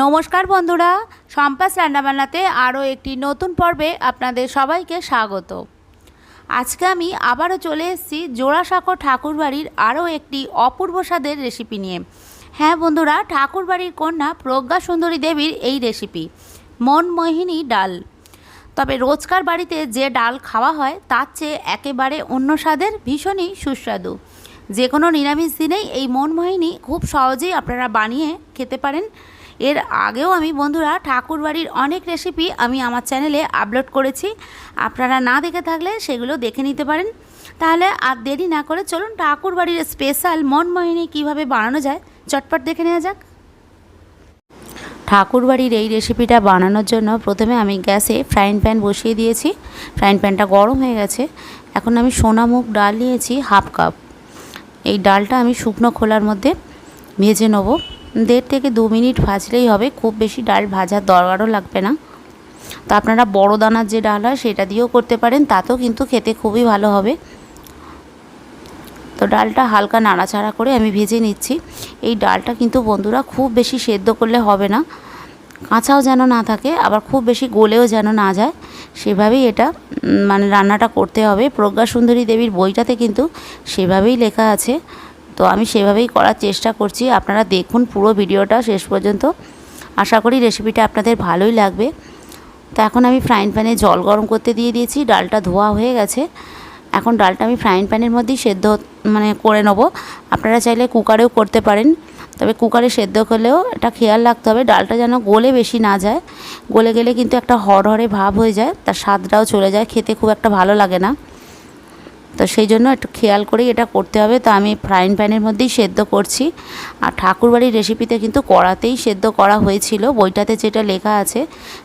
নমস্কার বন্ধুরা, সম্পাস রান্নাবান্নাতে আরও একটি নতুন পর্বে আপনাদের সবাইকে স্বাগত। আজকে আমি আবারও চলে এসেছি জোড়াসাঁকো ঠাকুরবাড়ির আরও একটি অপূর্ব স্বাদের রেসিপি নিয়ে। হ্যাঁ বন্ধুরা, ঠাকুরবাড়ির কন্যা প্রজ্ঞা সুন্দরী দেবীর এই রেসিপি মনমোহিনী ডাল। তবে রোজকার বাড়িতে যে ডাল খাওয়া হয়, তার চেয়ে একেবারে অন্য স্বাদের ভীষণই সুস্বাদু। যে কোনো নিরামিষ দিনেই এই মনমোহিনী খুব সহজেই আপনারা বানিয়ে খেতে পারেন। এর আগেও আমি, বন্ধুরা, ঠাকুরবাড়ির অনেক রেসিপি আমি আমার চ্যানেলে আপলোড করেছি। আপনারা না দেখে থাকলে সেগুলো দেখে নিতে পারেন। তাহলে আর দেরি না করে চলুন ঠাকুরবাড়ির স্পেশাল মনমোহিনী কীভাবে বানানো যায়, চটপট দেখে নেওয়া যাক। ঠাকুরবাড়ির এই রেসিপিটা বানানোর জন্য প্রথমে আমি গ্যাসে ফ্রাইং প্যান বসিয়ে দিয়েছি। ফ্রাইং প্যানটা গরম হয়ে গেছে। এখন আমি সোনামুখ ডাল নিয়েছি হাফ কাপ এই ডালটা আমি শুকনো খোলার মধ্যে ভেজে নেব। দেড় থেকে দু মিনিট ভাজলেই হবে। খুব বেশি ডাল ভাজার দরকারও লাগবে না। তো আপনারা বড় দানার যে ডাল হয় সেটা দিয়েও করতে পারেন, তাতেও কিন্তু খেতে খুবই ভালো হবে। তো ডালটা হালকা নাড়াচাড়া করে আমি ভেজে নিচ্ছি। এই ডালটা কিন্তু বন্ধুরা খুব বেশি সেদ্ধ করলে হবে না। কাঁচাও যেন না থাকে, আবার খুব বেশি গলেও যেন না যায়। সেভাবেই এটা মানে রান্নাটা করতে হবে। প্রজ্ঞা সুন্দরী দেবীর বইটাতে কিন্তু সেভাবেই লেখা আছে। তো আমি সেভাবেই করার চেষ্টা করছি। আপনারা দেখুন পুরো ভিডিওটা শেষ পর্যন্ত। আশা করি রেসিপিটা আপনাদের ভালোই লাগবে। তো এখন আমি ফ্রাইং প্যানে জল গরম করতে দিয়ে দিয়েছি। ডালটা ধোয়া হয়ে গেছে। এখন ডালটা আমি ফ্রাইং প্যানের মধ্যেই সেদ্ধ মানে করে নেব। আপনারা চাইলে কুকারেও করতে পারেন। তবে কুকারে সেদ্ধ করলেও এটা খেয়াল রাখতে হবে, ডালটা যেন গলে বেশি না যায়। গলে গেলে কিন্তু একটা হরহরে ভাব হয়ে যায়, তার স্বাদটাও চলে যায়। খেতে খুব একটা ভালো লাগে না। তো সেই জন্য একটু খেয়াল করেই এটা করতে হবে। তো আমি ফ্রাইং প্যানের মধ্যেই সেদ্ধ করছি। আর ঠাকুরবাড়ির রেসিপিতে কিন্তু কড়াতেই সেদ্ধ করা হয়েছিল। বইটাতে যেটা লেখা আছে,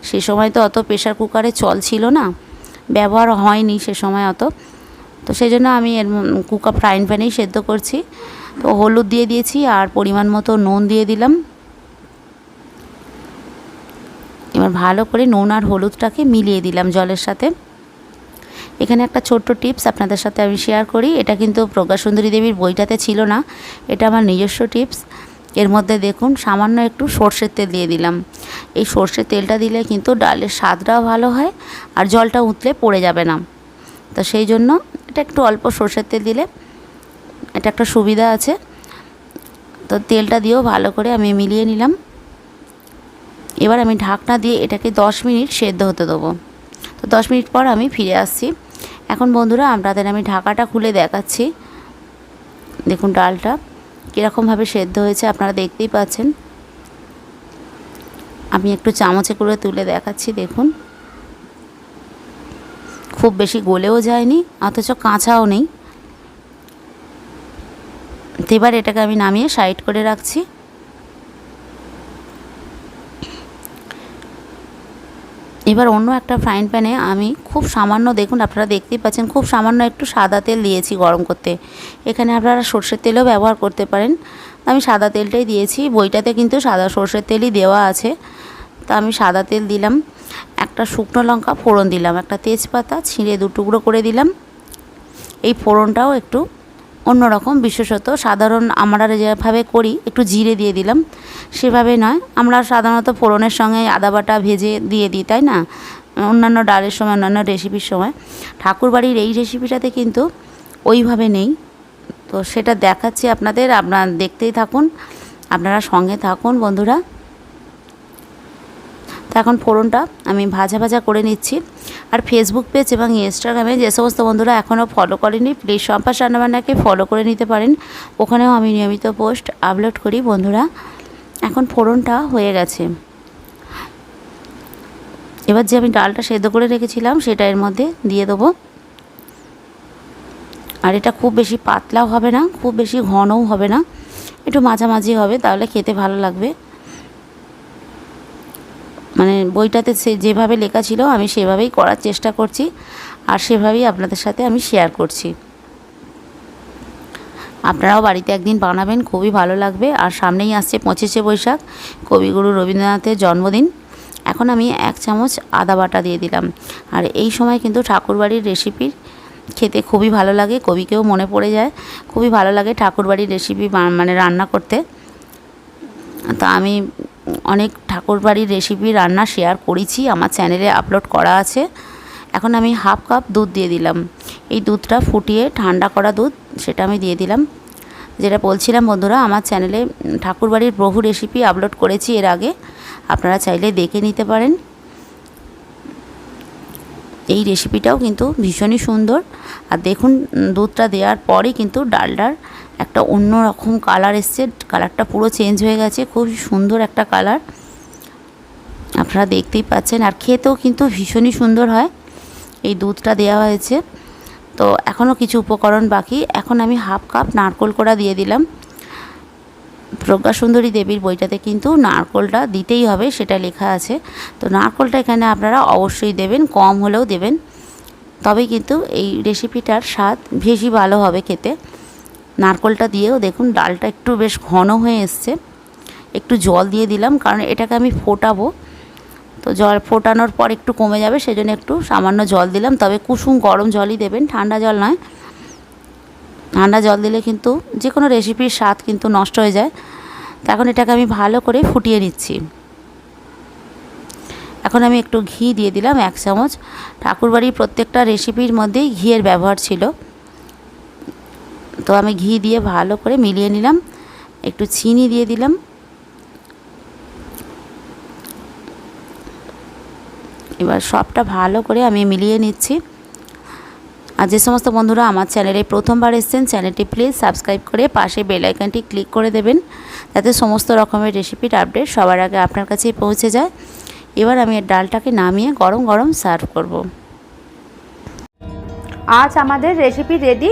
সে সময় তো অত প্রেশার কুকারে চল ছিল না। ব্যবহার হয়নি সে সময় অত। তো সেই জন্য আমি এর কুকার ফ্রাইং প্যানেই সেদ্ধ করছি। তো হলুদ দিয়ে দিয়েছি আর পরিমাণ মতো নুন দিয়ে দিলাম। এবার ভালো করে নুন আর হলুদটাকে মিলিয়ে দিলাম জলের সাথে। এখানে একটা ছোট্ট টিপস আপনাদের সাথে আমি শেয়ার করি। এটা কিন্তু প্রজ্ঞা সুন্দরী দেবীর বইটাতে ছিল না। এটা আমার নিজস্ব টিপস। এর মধ্যে দেখুন, সামান্য একটু সর্ষের তেল দিয়ে দিলাম। এই সর্ষের তেলটা দিলে কিন্তু ডালের স্বাদটাও ভালো হয় আর জলটা উতলে পড়ে যাবে না। তো সেই জন্য এটা একটু অল্প সর্ষের তেল দিলে এটা একটা সুবিধা আছে। তো তেলটা দিয়েও ভালো করে আমি মিলিয়ে নিলাম। এবার আমি ঢাকনা দিয়ে এটাকে দশ মিনিট সেদ্ধ হতে দেবো। তো দশ মিনিট পর আমি ফিরে আসছি। এখন বন্ধুরা আপনাদের আমি ঢাকাটা খুলে দেখাচ্ছি। দেখুন ডালটা কীরকমভাবে সেদ্ধ হয়েছে, আপনারা দেখতেই পাচ্ছেন। আমি একটু চামচে করে তুলে দেখাচ্ছি, দেখুন। খুব বেশি গলেও যায়নি, অথচ কাঁচাও নেই। এবার এটাকে আমি নামিয়ে সাইড করে রাখছি। এবার অন্য একটা ফ্রাইং প্যানে আমি খুব সামান্য, দেখুন আপনারা দেখতেই পাচ্ছেন, খুব সামান্য একটু সাদা তেল দিয়েছি গরম করতে। এখানে আপনারা সর্ষের তেলও ব্যবহার করতে পারেন। আমি সাদা তেলটাই দিয়েছি, বইটাতে কিন্তু সাদা সর্ষের তেলই দেওয়া আছে। তা আমি সাদা তেল দিলাম, একটা শুকনো লঙ্কা ফোড়ন দিলাম, একটা তেজপাতা ছিঁড়ে দু টুকরো করে দিলাম। এই ফোড়নটাও একটু অন্যরকম, বিশেষত সাধারণ আমরা যেভাবে করি, একটু জিরে দিয়ে দিলাম। সেভাবে নয়, আমরা সাধারণত ফোড়নের সঙ্গে আদা বাটা ভেজে দিয়ে দিই, তাই না? অন্যান্য ডালের সময়, অন্যান্য রেসিপির সময়। ঠাকুরবাড়ির এই রেসিপিটাতে কিন্তু ওইভাবে নেই। তো সেটা দেখাচ্ছি আপনাদের, আপনার দেখতেই থাকুন। আপনারা সঙ্গে থাকুন, বন্ধুরা। এখন ফোড়নটা আমি ভাজা ভাজা করে নিচ্ছি। আর ফেসবুক পেজ এবং ইনস্টাগ্রামে যে সমস্ত বন্ধুরা এখনও ফলো করেনি প্লিজ সম্পাস রান্নাবান্নাকে ফলো করে নিতে পারেন। ওখানেও আমি নিয়মিত পোস্ট আপলোড করি বন্ধুরা। এখন ফোড়নটা হয়ে গেছে। এবার যে আমি ডালটা সেদ্ধ করে রেখেছিলাম, সেটা এর মধ্যে দিয়ে দেবো। আর এটা খুব বেশি পাতলাও হবে না, খুব বেশি ঘনও হবে না। একটু মাঝামাঝি হবে, তাহলে খেতে ভালো লাগবে। মানে বইটাতে সে যেভাবে লেখা ছিল, আমি সেভাবেই করার চেষ্টা করছি আর সেভাবেই আপনাদের সাথে আমি শেয়ার করছি। আপনারাও বাড়িতে একদিন বানাবেন, খুবই ভালো লাগবে। আর সামনেই আসছে পঁচিশে বৈশাখ, কবিগুরু রবীন্দ্রনাথের জন্মদিন। এখন আমি এক চামচ আদা বাটা দিয়ে দিলাম। আর এই সময় কিন্তু ঠাকুরবাড়ির রেসিপির খেতে খুবই ভালো লাগে, কবিকেও মনে পড়ে যায়। খুবই ভালো লাগে ঠাকুরবাড়ির রেসিপি মানে রান্না করতে। তো আমি অনেক ঠাকুরবাড়ির রেসিপি রান্না শেয়ার করেছি, আমার চ্যানেলে আপলোড করা আছে। এখন আমি হাফ কাপ দুধ দিয়ে দিলাম। এই দুধটা ফুটিয়ে ঠান্ডা করা দুধ, সেটা আমি দিয়ে দিলাম। যেটা বলছিলাম বন্ধুরা, আমার চ্যানেলে ঠাকুরবাড়ির বহু রেসিপি আপলোড করেছি এর আগে। আপনারা চাইলে দেখে নিতে পারেন। এই রেসিপিটাও কিন্তু ভীষণই সুন্দর। আর দেখুন, দুধটা দেওয়ার পরে কিন্তু ডালটার একটা অন্য রকম কালার এসছে কালারটা পুরো চেঞ্জ হয়ে গেছে, খুব সুন্দর একটা কালার আপনারা দেখতেই পাচ্ছেন, আর খেতেও কিন্তু ভীষণই সুন্দর হয়। এই দুধটা দেওয়া হয়েছে। তো এখনও কিছু উপকরণ বাকি। এখন আমি হাফ কাপ নারকোল কোড়া দিয়ে দিলাম। প্রজ্ঞাসুন্দরী দেবীর বইটাতে কিন্তু নারকোলটা দিতেই হবে, সেটা লেখা আছে। তো নারকোলটা এখানে আপনারা অবশ্যই দেবেন, কম হলেও দেবেন। তবে কিন্তু এই রেসিপিটার স্বাদ বেশি ভালো হবে খেতে। নারকোলটা দিয়েও দেখুন ডালটা একটু বেশ ঘন হয়ে এসছে। একটু জল দিয়ে দিলাম কারণ এটাকে আমি ফোটাবো। তো জল ফোটানোর পর একটু কমে যাবে সেজন্য একটু সামান্য জল দিলাম। তবে কুসুম গরম জলই দেবেন, ঠান্ডা জল নয়। ঠান্ডা জল দিলে কিন্তু যে কোনো রেসিপির স্বাদ কিন্তু নষ্ট হয়ে যায়। তো এখন এটাকে আমি ভালো করে ফুটিয়ে নিচ্ছি। এখন আমি একটু ঘি দিয়ে দিলাম, এক চামচ। ঠাকুরবাড়ির প্রত্যেকটা রেসিপির মধ্যেই ঘিয়ের ব্যবহার ছিল। তো আমি ঘি দিয়ে ভালো করে মিলিয়ে নিলাম। একটু চিনি দিয়ে দিলাম। এবার সবটা ভালো করে আমি মিলিয়ে নিচ্ছি। আর যে সমস্ত বন্ধুরা আমার চ্যানেলে প্রথমবার এসেছেন, চ্যানেলটি প্লিজ সাবস্ক্রাইব করে পাশে বেল আইকনটি ক্লিক করে দেবেন। যাতে সমস্ত রকমের রেসিপির আপডেট সবার আগে আপনার কাছেই পৌঁছে যায়। এবার আমি ডালটাকে নামিয়ে গরম গরম সার্ভ করব। আজ আমাদের রেসিপি রেডি।